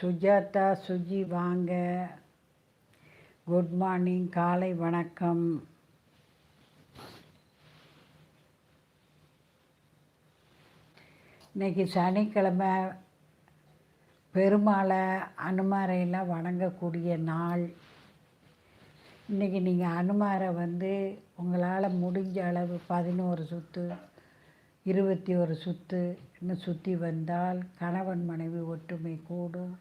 சுஜாதா சுஜி வாங்க. Good morning காலை வணக்கம். இன்னைக்கு சனிக்கிழமை பெருமாளை அனுமாரையெல்லாம் வணங்கக்கூடிய நாள். இன்றைக்கி நீங்கள் அனுமாரை வந்து உங்களால் முடிஞ்ச அளவு பதினோரு சுற்று இருபத்தி ஒரு சுற்று இன்னும் சுற்றி வந்தால் கணவன் மனைவி ஒற்றுமை கூடும்.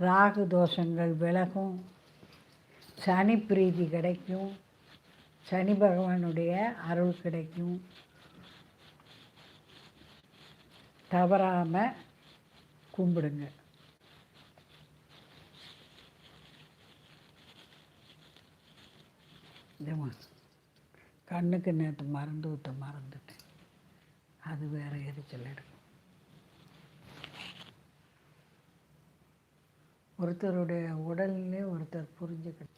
ராகு தோஷங்கள் விலகும் சனி பிரீதி கிடைக்கும் சனி பகவானுடைய அருள் கிடைக்கும். தவறாமல் கும்பிடுங்க. கண்ணுக்கு நேற்று மருந்து ஊற்ற மறந்துட்டேன். அது வேறு எரிச்சல் எடுக்கும். ஒருத்தருடைய உடல்லே ஒருத்தர் புரிஞ்சுக்கணும்.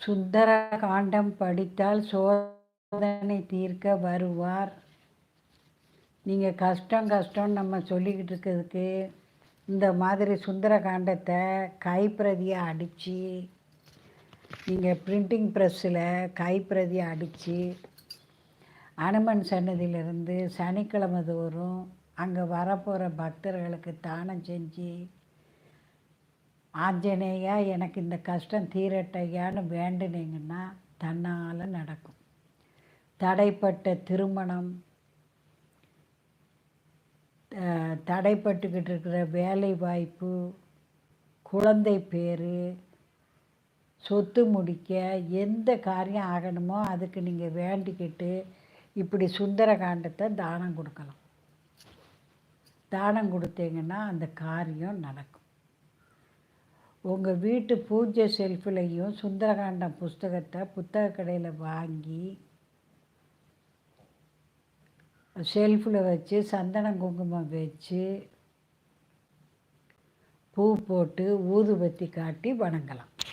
சுந்தர காண்டம் படித்தால் சோதனை தீர்க்க வருவார். நீங்கள் கஷ்டம் கஷ்டம் நம்ம சொல்லிக்கிட்டு இருக்கிறதுக்கு இந்த மாதிரி சுந்தர காண்டத்தை கைப்பிரதியாக அடித்து நீங்கள் பிரிண்டிங் ப்ரெஸ்ஸில் கைப்பிரதியாக அடித்து அனுமன் சன்னதியிலிருந்து சனிக்கிழமை தோறும் அங்கே வரப்போகிற பக்தர்களுக்கு தானம் செஞ்சு ஆஞ்சநேயா எனக்கு இந்த கஷ்டம் தீரட்டையான்னு வேண்டுனீங்கன்னா தன்னால் நடக்கும். தடைப்பட்ட திருமணம் தடைப்பட்டுக்கிட்டு இருக்கிற வேலை வாய்ப்பு குழந்தை பேர் சொத்து முடிக்க எந்த காரியம் ஆகணுமோ அதுக்கு நீங்கள் வேண்டிக்கிட்டு இப்படி சுந்தர காண்டத்தை தானம் கொடுக்கலாம். தானம் கொடுத்தீங்கன்னா அந்த காரியம் நடக்கும். உங்கள் வீட்டு பூஜை செல்ஃபிலையும் சுந்தரகாண்டம் புஸ்தகத்தை புத்தக கடையில் வாங்கி ஷெல்ஃபில் வச்சு சந்தனம் குங்குமம் வச்சு பூ போட்டு ஊதுபத்தி காட்டி வணங்கலாம்.